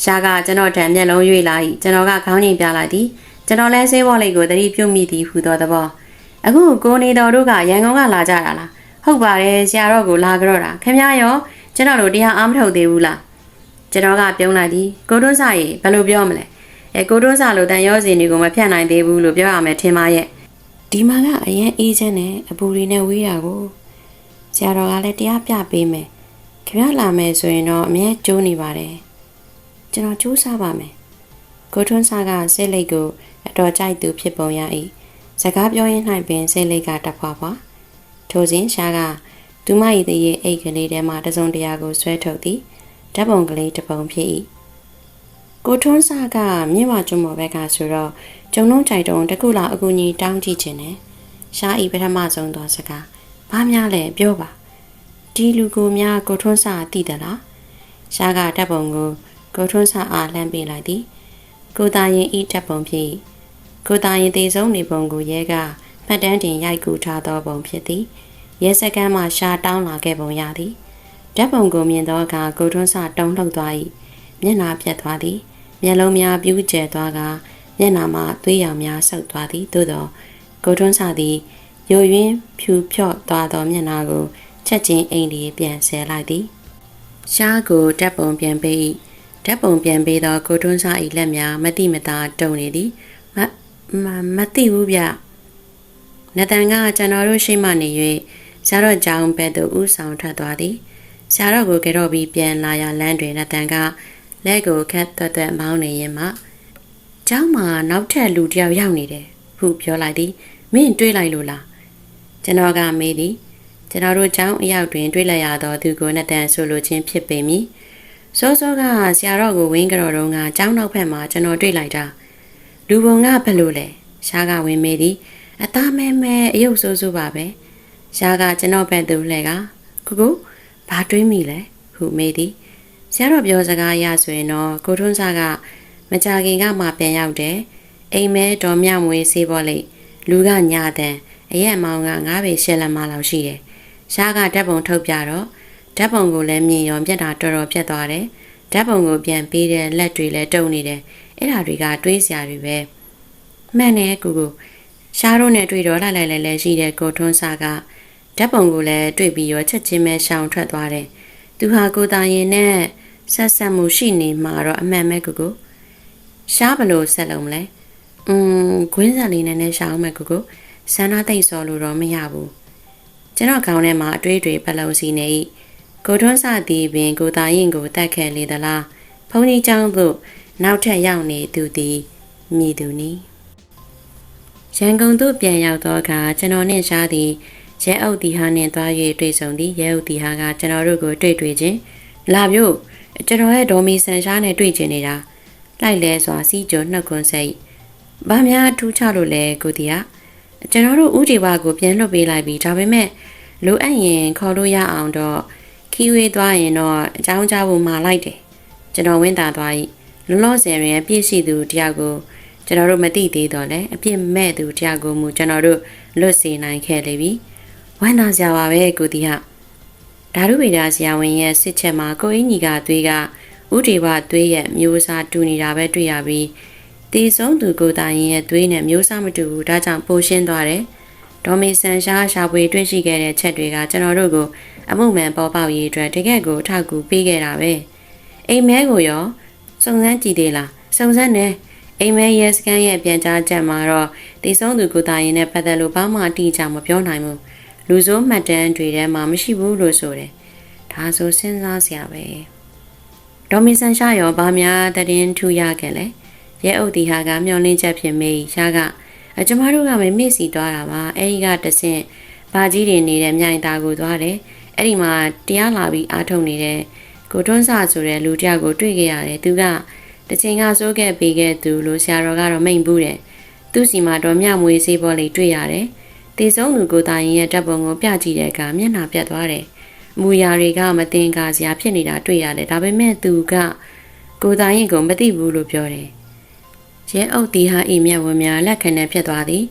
ရှားကကျွန်တော်ထံမျက်လုံးရွေ့လာ၏ကျွန်တော်ကခေါင်းငိမ်ပြလိုက်သည်ကျွန်တော်လဲဆေးဘောလေးကိုတတိပြုတ်မိသည်ဟူသောသဘောအခုကိုနေတော်တို့ကရန်ကုန်ကလာကြတာလားဟုတ်ပါတယ်ဆရာတော်ကိုလာကြတော့တာခင်ဗျားရောကျွန်တော်တို့တရားအားမထုတ်သေးဘူးလားကျွန်တော်ကပြုံးလိုက်သည်ကိုတွန်းစာရေဘယ်လိုပြောမလဲအဲကိုတွန်းစာလိုတန်ရောစီတွေကိုမဖြတ်နိုင်သေးဘူးလို့ပြောရမယ်ထင်ပါရဲ့ဒီမှာကအရင်အေးချမ်းနဲ့အပူတွေနဲ့ဝေးတာကိုဆရာတော်ကလည်းတရားပြပေးမယ် ခင်ဗျားလာမယ်ဆိုရင်တော့အမြဲကြိုးနေပါတယ်ကျွန်တော်ကြိုးစားပါမယ်ကိုထွန်းစာကစိတ်လိတ်ကိုအတော်ကြိုက်သူဖြစ်ပုံရ၏စကားပြောရင်း၌ပင်စိတ်လိတ်ကတဖွာဖွာထိုစဉ်ရှားကသူမ၏တရေအိတ်ကလေးထဲမှတစုံတရာကိုဆွဲထုတ်သည်ဓာတ်ပုံကလေးတစ်ပုံဖြစ်၏ကိုထွန်းစာကမြင့်ဝကျွန်းမော်ဘက်ကဆိုတော့ကျုံလုံးကြိုက်တုံတကူလာအကူကြီးတောင်းကြည့်ခြင်းနဲ့ရှားဤပထမဆုံးသောစကားဘာများလဲပြောပါ ဒီလူကိုများကိုထွန်းစာသိသလားရှားကဓာတ်ပုံကိုကိုထွန်းစာအားလှမ်းပေးလိုက်သည်ကိုသားရင်ဤတပ်ပုံဖြစ်ကိုသားရင်သေးဆုံးနေပုံကိုရဲကမှတ်တမ်းတင်ရိုက်ကူထားသောပုံဖြစ်သည်ရဲစကန်မှရှာတောင်းလာခဲ့ပုံရသည်ဓာတ်ပုံကိုမြင်သောအခါကိုထွန်းစတုံလှုပ်သွား၏မျက်နာပြတ်သွားသည်မျက်လုံးများပြူးကျဲသွားကမျက်နာမှသွေးရောင်များဆုပ်သွားသည်သို့သောကိုထွန်းစသည်ယိုယွင်းဖြူဖြော့သွားသောမျက်နာကို ချက်ချင်းအိမ်ဒီပြန်ဆဲလိုက်သည်ရှားကိုဓာတ်ပုံပြန်ပေး၏ဓာတ်ပုံပြန်ပေးသောကိုထွန်းစား၏လက်များမတိမတာတုံနေသည်မမမသိဘူးဗျနတန်ကကျွန်တော်တို့ရှိမှနေ၍ဆရာတော်ကြောင်ဘက်သို့ဥဆောင်ထွက်သွားသည်ဆရာတော်ကိုကြော့ပြီးပြန်လာရလမ်းတွင်နတန်ကလက်ကိုခတ်သွက်သွက်မောင်းနေရင်မှကျောင်းမှာနောက်ထပ်လူတစ်ယောက်ရောက်နေတယ်ဟုပြောလိုက်သည်မင်းတွေးလိုက်လို့လားကျွန်တော်ကမေးသည် ကျွန်တော်တို့ကျောင်းအရောက်တွင် တွေးလိုက်ရသောသူကိုနတန်ဆိုလိုခြင်းဖြစ်ပေမည်စောစောကဆရာတော်ကိုဝင်းကြော်တုံးကကျောင်းနောက်ဖက်မှာကျွန်တော်တွေ့လိုက်တာလူပုံကဘယ်လိုလဲရှားကဝင်မေးသည်အသားမဲမဲအယုတ်ဆိုးဆိုးပါပဲရှားကကျွန်တော်ဘက်သူလှဲကကိုကိုဘာတွေးမိလဲဟုမေးသည်ဆရာတော်ပြောစကားရဆိုရင်တော့ကိုထွန်းစားကမကြခင်ကမှပြန်ရောက်တယ်အိမ်မဲတော်မြမွေးစေးပေါ်လိလူကညာတဲ့။အရက်မောင်ကငါးပေရှယ်လက်မလောက်ရှိတယ်။ ရှားကဓာတ်ပုံထုတ်ပြတော့ဓာတ်ပုံကိုလည်းမြင်ရောမျက်တာတော်တော်ပြတ်သွားတယ်ဓာတ်ပုံကိုပြန်ပေးတဲ့လက်တွေလည်းတုံနေတယ်အဲ့ဒါတွေကတွေးစရာတွေပဲမှန်တယ်ကိုကိုရှားတို့နဲ့တွေ့တော့လိုက်လိုက်လဲလဲရှိတဲ့ကိုထွန်းစာကဓဓာတ်ပုံကိုလည်းတွေ့ပြီးရောချက်ချင်းပဲရှောင်ထွက်သွားတယ်သူဟာကိုတာရင်နဲ့ဆက်ဆက်မှုရှိနေမှာတော့အမှန်ပဲကိုကိုရှားဘလို့ဆက်လုံးမလဲอืมခွင်းစားလေးနဲ့နဲ့ရှောင်းမယ်ကိုကိုဆန္ဒတိတ်စော်လို့တော့မရဘူး ကျွန်တော်ခေါင်းထဲမှာအတွေးတွေပလုံစီနေ၏ကိုထွန်းစသည်ပင်ကိုသားရင်ကိုတက်ခဲလေသလားဘုန်းကြီးကျောင်းသို့နောက်ထပ်ရောက်နေသူသည်မြည်သူနီရန်ကုန်သို့ပြန်ရောက်သောအခါကျွန်တော်နှင့်ရှားသည်ရဲအုပ်တီဟာနှင့်တွား၍တွေ့ဆုံသည်ရဲအုပ်တီဟာကကျွန်တော်တို့ကိုတွေ့တွေ့ချင်းလာမျိုးကျွန်တော်ရဲ့ဒေါ်မီဆန်ရှားနဲ့တွေ့ချင်နေတာလိုက်လဲစွာစီကျော်နှုတ်ခွန်းဆက်ဘာများထူးခြားလို့လဲကိုတီဟာကျွန်တော်တို့ဦးဒီဝါကိုပြန်လွှတ်ပေးလိုက်ပြီဒါပေမဲ့ လိုအပ်ရင်ခေါ်လို့ရအောင်တော့ခီးဝေးသွားရင်တော့အကြောင်းကြားဖို့မှာလိုက်တယ်ကျွန်တော်ဝင်းတာသွား၏လောလောဆယ်ရင်ပြည့်ရှိသူတယောက်ကိုကျွန်တော်တို့မသိသေးတော့လဲအပြစ်မဲ့သူတယောက်ကိုမူကျွန်တော်တို့လွတ်စေနိုင်ခဲ့လေပြီဝမ်းသာစရာပါပဲကိုတီဟာဓာတုဗေဒဆရာဝန်ရဲ့စစ်ချက်မှာကိုအင်းကြီးကသွေးကဥဒေဝသွေးရဲ့မျိုးစားတူနေတာပဲတွေ့ရပြီးတည်ဆုံးသူကိုတာရင်ရဲ့သွေးနဲ့မျိုးစားမတူဘူးဒါကြောင့်ပိုရှင်းသွားတယ် ဒေါ်မီဆန်ရှားရှာဖွေတွေ့ရှိခဲ့တဲ့ချက်တွေကကျွန်တော်တို့ကိုအမှုမှန်ပေါ်ပေါက်ရေးအတွက်တကယ့်ကိုအထောက်အကူပေးခဲ့တာပဲအိမ်မဲကိုရောစုံစမ်းကြည့်သေးလားစုံစမ်းနေအိမ်မဲရဲစကန်ရဲ့ပြန်ကြားချက်မှာတော့တည်ဆုံးသူကိုတာရင်နဲ့ပတ်သက်လို့ဘာမှအတိအကျမပြောနိုင်ဘူးလူစိုးမှတ်တမ်းတွေထဲမှာမရှိဘူးလို့ဆိုတယ်ဒါဆိုစဉ်းစားစရာပဲဒေါ်မီဆန်ရှာရောဘာများတည်င်းထူရခဲ့လဲရဲအုပ်တီဟာကမျောလင်းချက်ဖြစ်မေးရှားက အကျမတို့ကမမေ့စီသွားတာပါအဲဒီကတဆင့်ဘာကြီးတွေနေတဲ့မြိုင်သားကိုသွားတယ်အဲ့ဒီမှာတရားလာပြီးအားထုတ်နေတဲ့ကိုတွန်းဆဆိုတဲ့လူတယောက်ကိုတွေ့ခဲ့ရတယ်သူကတချိန်ကစိုးခဲ့ပေးခဲ့သူလို့ဆရာတော်ကတော့မိန်ဘူးတယ်သူစီမှာတော့မြမွေးစေးပေါ်လေးတွေ့ရတယ်တေဆုံးသူကိုတာရင်ရဲ့တပ်ပုံကိုပြကြည့်တဲ့အခါမျက်နှာပြတ်သွားတယ်မူရာတွေကမတင်ကားစရာဖြစ်နေတာတွေ့ရတယ်ဒါပေမဲ့သူကကိုတာရင်ကိုမသိဘူးလို့ပြောတယ် ရဲအုပ်တီဟာအိမ်မြတ်ဝင်များလက်ခံနဲ့ဖြစ်သွားသည်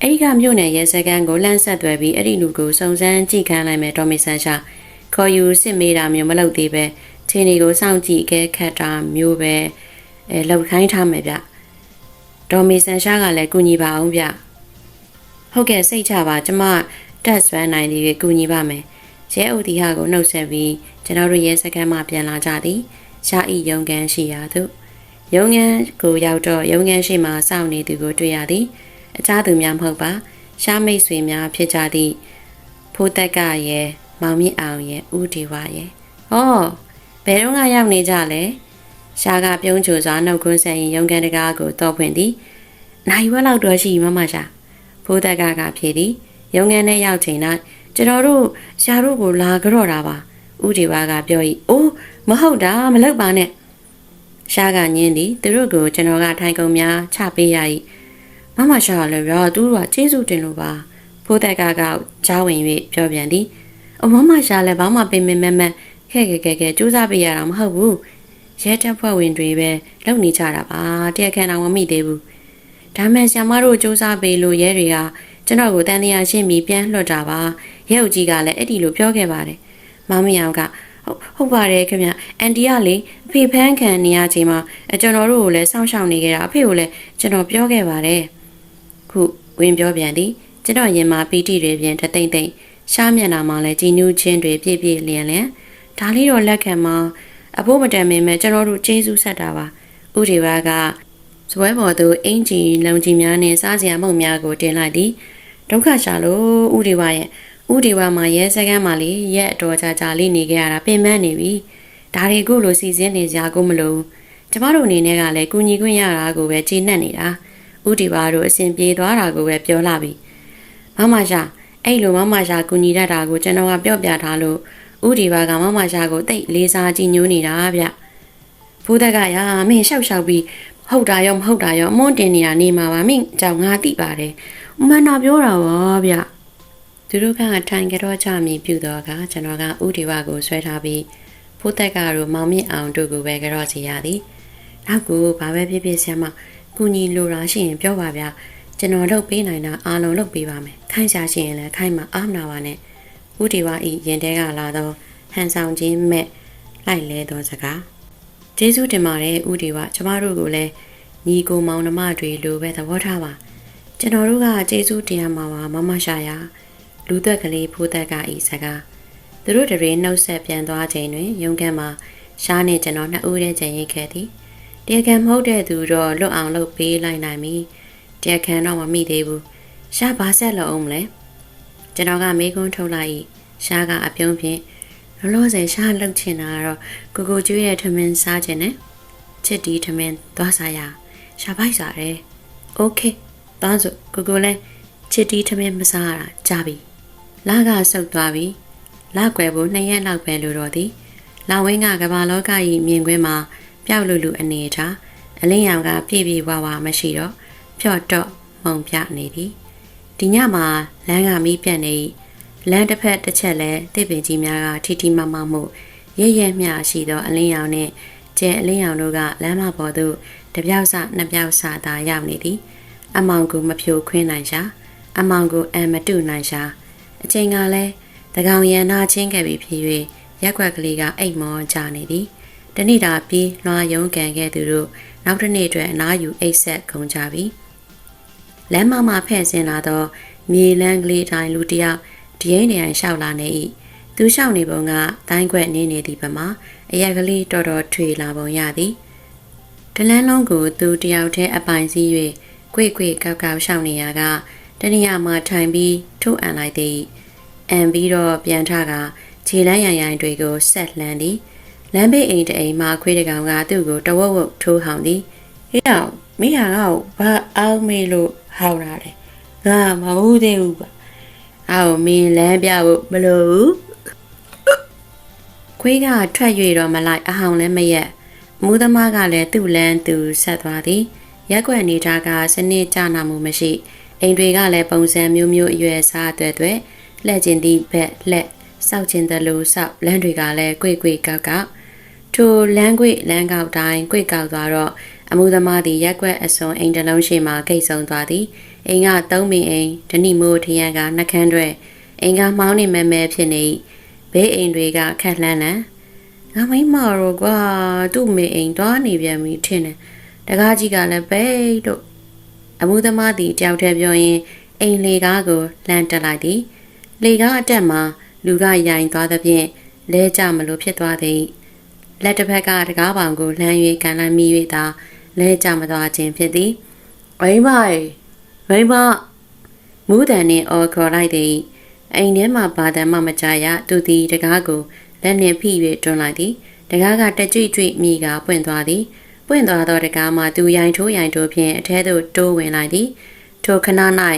အဲ့ဒီကမြို့နယ်ရဲစခန်းကိုလမ်းဆက်သွယ်ပြီးအဲ့ဒီလူကိုစုံစမ်းကြည့်ခန်းလိုက်မယ်ဒေါ်မီဆန်ရှာခေါ်ယူစစ်မေးတာမျိုးမလုပ်သေးပဲခြေနေကိုစောင့်ကြည့်ခဲခတ်တာမျိုးပဲအဲလောက်ခိုင်းထားမယ်ဗျဒေါ်မီဆန်ရှာကလည်းကူညီပါအောင်ဗျဟုတ်ကဲ့စိတ်ချပါကျမတက်ဆွမ်းနိုင်သည်ကိုကူညီပါမယ်ရဲအုပ်တီဟာကိုနှုတ်ဆက်ပြီးကျွန်တော်တို့ရဲစခန်းမှပြန်လာကြသည်ရှားဤရုံကန်ရှိရာသို့ ရုံငန်းကိုရောက်တော့ရုံငန်းရှိမှစောင့်နေသူကိုတွေ့ရသည်အခြားသူများမဟုတ်ပါ ရှားမိတ်ဆွေများဖြစ်ကြသည့်ဖိုးတက်ကရဲ့မောင်မြင့်အောင်ရဲ့ဦးဒီဝရဲ့ဟောဘယ်တော့ကရောက်နေကြလဲရှားကပြုံးချိုစွာနှုတ်ခွန်းဆက်ရင်ရုံကန်တကားကိုတော့ဖွင့်သည်နိုင်ဝက်လောက်တော့ရှိမမရှာဖိုးတက်ကကဖြေသည်ရုံကန်ထဲရောက်ချိန်၌ကျွန်တော်တို့ရှားတို့ကိုလာကြော့တာပါဦးဒီဝါကပြော၏အိုးမဟုတ်တာမလုပ်ပါနဲ့ ရှားကညင်းသည်သူတို့ကိုကျွန်တော်ကထိုင်ကုန်များချပေးရ၏မမရှာလည်းဗျာသူတို့ကကျေးဇူးတင်လို့ပါဖိုးတက်ကကကြားဝင်၍ပြောပြန်သည်အမမရှာလည်းဘာမှပင်မမမခဲခဲခဲခဲစူးစမ်းပေးရတာမဟုတ်ဘူးရဲတပ်ဖွဲ့ဝင်တွေပဲလုပ်နေကြတာပါတရားခံတော်မမိသေးဘူးဒါမဲ့ဆ iam တို့စူးစမ်းပေးလို့ရဲတွေကကျွန်တော်ကိုတန်တရားရှင်းပြီးပြန်လွှတ်တာပါရဲအုပ်ကြီးကလည်းအဲ့ဒီလိုပြောခဲ့ပါတယ်မမယောင်က ဟုတ်ဟုတ်ပါတယ်ခင်ဗျအန်တီကလေအဖေဖန်းခံနေရချိန်မှာကျွန်တော်တို့ကိုလည်းစောင့်ရှောက်နေကြတာအဖေကိုလည်းကျွန်တော်ပြောခဲ့ပါတယ်ခုဝင်ပြောပြန်သည်ကျွန်တော်ရင်မှာပီတိတွေပြင်တသိမ့်သိမ့်ရှားမျက်နှာမှာလည်းကြည်နူးခြင်းတွေပြည့်ပြည့်လျင်လျင်ဒါလေးတော့လက်ခံမှာအဖို့မတန်မင်းမဲ့ကျွန်တော်တို့ကျေးဇူးဆက်တာပါဥဒေဝါကဇပွဲပေါ်သို့အင်ဂျီလုံကြီးများနဲ့စားစရာမုံများကိုတင်လိုက်သည်ဒုက္ခရှာလို့ဥဒေဝါရဲ့ ဥဒေဝါမှာရဲစခန်းမှာလေရက်အတော်ကြာကြာလေးနေခဲ့ရတာပင်ပန်းနေပြီဒါတွေကိုလိုစီစဉ်နေကြကိုမလို့ကျမတို့အနေနဲ့ကလည်းကူညီခွင့်ရတာကိုပဲကျေနပ်နေတာဥတီပါတို့အစဉ်ပြေသွားတာကိုပဲပြောလာပြီမမရှာအဲ့လိုမမရှာကူညီတတ်တာကိုကျွန်တော်ကပြောပြထားလို့ဥတီပါကမမရှာကိုတိတ်လေးစားကြည့်ညိုးနေတာဗျဘိုးသက်ကရာမင်းရှောက်ရှောက်ပြီးဟုတ်တာရောမဟုတ်တာရောအမွန်းတင်နေတာနေမှာပါမင်းကြောင့်ငါသိပါတယ်မှန်တော့ပြောတာပါဗျ သူတို့ကထိုင်ကြတော့ကြမီပြုတော့ကကျွန်တော်ကဥတီဝကိုဆွဲထားပြီးဖိုးသက်ကတော့မောင်မြင့်အောင်တို့ကိုပဲကြော့စီရသည်နောက်ကိုဘာပဲဖြစ်ဖြစ်ဆရာမကူညီလိုတာရှိရင်ပြောပါဗျာကျွန်တော်လုပ်ပေးနိုင်တာအားလုံးလုပ်ပေးပါမယ်ခိုင်းရှာရှိရင်လည်းခိုင်းမှာအားမနာပါနဲ့ဥတီဝဤရင်တဲကလာတော့ဟန်ဆောင်ခြင်းမဲ့လိုက်လဲသောစကားကျေးဇူးတင်ပါတယ်ဥတီဝကျမတို့ကိုလည်းညီကိုမောင်နှမတွေလိုပဲသဘောထားပါကျွန်တော်တို့ကကျေးဇူးတင်ရမှာပါမမရှာယာ လူသက်ကလေးဖိုးသက်ကဤစကားသူတို့တရေနှုတ်ဆက်ပြန်သွားချိန်တွင်ရုံခန်းမှာရှားနေကျွန်တော်နှစ်ဦးတည်းကျန်ရိတ်ခဲ့သည်တရားခံမဟုတ်တဲ့သူတော့လွတ်အောင်လုပ်ပေးလိုက်နိုင်ပြီတရားခံတော့မမိသေးဘူးရှားဘာဆက်လို့အောင်မလဲကျွန်တော်ကမေးခွန်းထုတ်လိုက်ရှားကအပြုံးဖြင့်လောလောဆယ်ရှားလှုပ်ချင်တာကတော့ကိုကိုကျွေးတဲ့ထမင်းစားခြင်းနဲ့ချစ်တီထမင်းသွားစားရရှားပိုက်စားတယ်โอเคသွားစို့ကိုကိုလည်းချစ်တီထမင်းမစားရတာကြာပြီ လာကဆုတ်သွားပြီလာကွယ်ဖို့နှစ်ရက်လောက်ပဲလို့တော့သည်လာဝင်းကကဘာလောကကြီးမြင်ကွင်းမှာပျောက်လို့လူအနေထားအလင်းရောင်ကပြည့်ပြည့်ဝဝမရှိတော့ဖြော့တော့မှုံပြနေသည်ဒီညမှာလမ်းကမီးပြတ်နေ၏လမ်းတစ်ဖက်တစ်ချက်လဲတစ်ပင်ကြီးများကထီထီမမမှုရဲရဲမျှရှိသောအလင်းရောင်နှင့်ကျဲအလင်းရောင်တို့ကလမ်းမပေါ်သို့တပြောက်စနှစ်ပြောက်စသာရောက်နေသည် အမောင်ကိုမဖြိုခွင်းနိုင်ရှာအမောင်ကိုအံမတုနိုင်ရှာ အချိန်ကလည်းတကောင်ရန်နာချင်းခဲ့ပြီးဖြစ်၍ရက်ွက်ကလေးကအိတ်မောကြနေသည်တနေ့တာပြီးလွှာယုံကန်ခဲ့သူတို့နောက်တစ်နေ့အတွက်အနားယူအိတ်ဆက်ခုံကြပြီလမ်းမမှာဖဲ့ဆင်လာသောမြေလန်းကလေးတိုင်းလူတယောက်ဒီရင်နေရင်လျှောက်လာနေ၏သူလျှောက်နေပုံကတိုင်းခွက်နေနေသည်ပမာအရက်ကလေးတော်တော်ထွေလာပုံရသည်တလန်းလုံးကိုသူတယောက်တည်းအပိုင်စည်း၍ကွေ့ကွေ့ကောက်ကောက်ရှောက်နေရက တနည်းအားမှထိုင်ပြီးထုတ်အန်လိုက်သည်အန်ပြီးတော့ပြန်ထကခြေလန်းရန်ရန်တွေကိုဆက်လှမ်းသည်လမ်းဘေးအိမ်တအိမ်မှာခွေးတကောင်ကသူ့ကိုတဝုတ်ဝုတ်ထိုးဟောင်းသည်ဟေ့အောင်မိဟာငါ့ကိုဘာအောင်းမေးလို့ဟောင်းလာတယ်ငါမဟုတ်သေးဘူးပါအော်မင်းလမ်းပြဖို့မလိုဘူးခွေးကထွက်၍တော့မလိုက်အဟောင်လည်းမရက်မူးသမားကလည်းသူ့လမ်းသူဆက်သွားသည်ရက်ွက်နေထားကစနစ်ကြနာမှုမရှိ အိမ်တွေကလည်းပုံစံမျိုးမျိုးအရွယ်စားအတွက်တွေလှည့်ကျင်သည့်ဘက်လှက်စောက်ကျင်တယ်လို့စောက်လမ်းတွေကလည်းကွေ့ကွေ့ကောက်ကောက်ထိုလမ်းကွေ့လမ်းကောက်တိုင်းကွေ့ကောက်သွားတော့အမှုသမားသည်ရက်ွက်အစုံအိမ်တစ်လုံးရှိမှဂိတ်ဆုံးသွားသည်အိမ်ကသုံးမင်အိမ်ဓနိမိုးထရန်ကနှကန်းတွေအိမ်ကမောင်းနေမဲမဲဖြစ်နေဘေးအိမ်တွေကခက်လှမ်းလန်းငါမိမတော့ကွာသူ့မေအိမ်သွားနေပြန်ပြီထင်တယ်တကားကြီးကလည်းဘိတ်တို့ အမှုသမားသည်တယောက်တည်းပြောရင်အိမ်လေကားကိုလှမ်းတက်လိုက်သည်လေကားအတက်မှာလူကရိုင်သွားသဖြင့်လဲကြမလို့ဖြစ်သွားသည်လက်တစ်ဖက်ကတကားပေါင်ကိုလှမ်း၍ကန်လိုက်မိ၍သာလဲကြမသွားခြင်းဖြစ်သည်ဝိမ့်ပါဝိမ့်ပါမူးတန်နှင့်အော်ခေါ်လိုက်သည်အိမ်ထဲမှာဘာတမ်းမှမကြရသူသည်တကားကိုလက်နှင့်ဖိ၍တွန်းလိုက်သည်တကားကတကြွကြွမိကပွင့်သွားသည် ပွင့်သွားသောတကားမှာသူရိုင်ထိုးရိုင်ထိုးဖြင့်အထဲသို့တိုးဝင်လိုက်သည်ထိုခဏ၌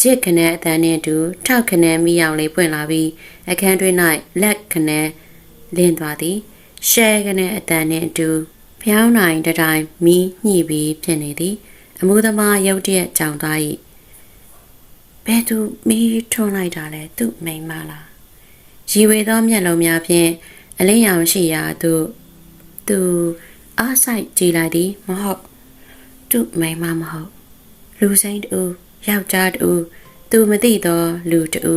ကြစ်ခနဲအတန်းနှင့်တူထောက်ခနဲမိအောင်လေးပွင့်လာပြီးအခန်းတွင်း၌လက်ခနဲလင်းသွားသည်ရှဲခနဲအတန်းနှင့်အတူဖျောင်းနိုင်တတိုင်းမီးညှိပြီးဖြစ်နေသည် အမှုသမားရုတ်တရက်ကြောင်သွား၏ဘယ်သူမီးထွန်းလိုက်တာလဲသူ့မိန်မလားရီဝေသောမျက်လုံးများဖြင့်အလင်းရောင်ရှိရာသို့သူ အားဆိုင်ကြည်လိုက်သည်မဟုတ်သူ့မိန်မမဟုတ် လူစိမ့်တူယောက်ျားတူသူမသိသောလူတူ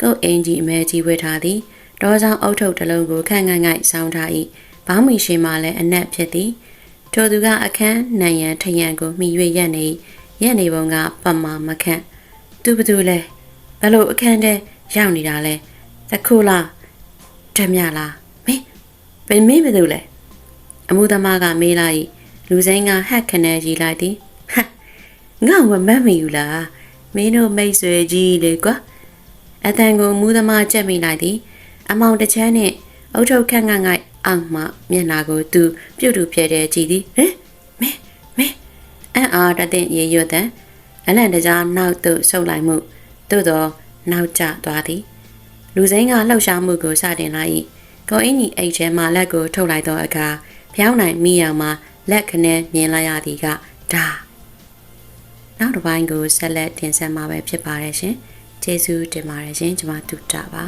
ကိုယ်အင်ကြီးအမဲကြီးဝတ်ထားသည်ဒေါ်ဆောင်အုတ်ထုတ်တစ်လုံးကိုခန့်ငန့်ငိုက်ဆောင်းထား၏ဘောင်းမီရှင်မှလည်းအနက်ဖြစ်သည်ထိုသူကအခန်းနံရန်ထရန်ကိုမှီ၍ရက်နေရက်နေပုံကပမာမခန့်သူဘသူလဲဘလို့အခန်းထဲရောက်နေတာလဲသခုလားဓမြလားမင်းဘယ်မင်းဘသူလဲ အမှုသမားကမေးလိုက်လူစိမ်းကဟက်ခနဲကြီးလိုက်သည်ဟမ်ငါ့ဝမတ်မီယူလားမင်းတို့မိတ်ဆွေကြီးလေကွာအတန်ကိုမူးသမားကြက်မိလိုက်သည် အမောင်တချမ်းနဲ့အုတ်ထုတ်ခန့်ငန့်ငိုက်အောင်မှမျက်နာကိုသူပြုတ်တူပြဲတဲ့ကြည်သည်ဟင်မင်းမင်းအံ့အားတတဲ့ရေရွတ်တဲ့အလန့်တကြားနောက်သို့ဆုပ်လိုက်မှုသို့တော့နောက်ကျသွားသည်လူစိမ်းကလှောက်ရှားမှုကိုစတင်လိုက်၏ကိုအင်းကြီးအိတ်ထဲမှလက်ကိုထုတ်လိုက်သောအခါ ဖျောင်းနိုင်မိအောင်မှလက်ခနဲမြင်လိုက်ရသည်ကဒါနောက်တစ်ပိုင်းကိုဆက်လက်တင်ဆက်မှာပဲဖြစ်ပါတယ်ရှင်ကျေးဇူးတင်ပါတယ်ရှင်ကျွန်မတူတာပါ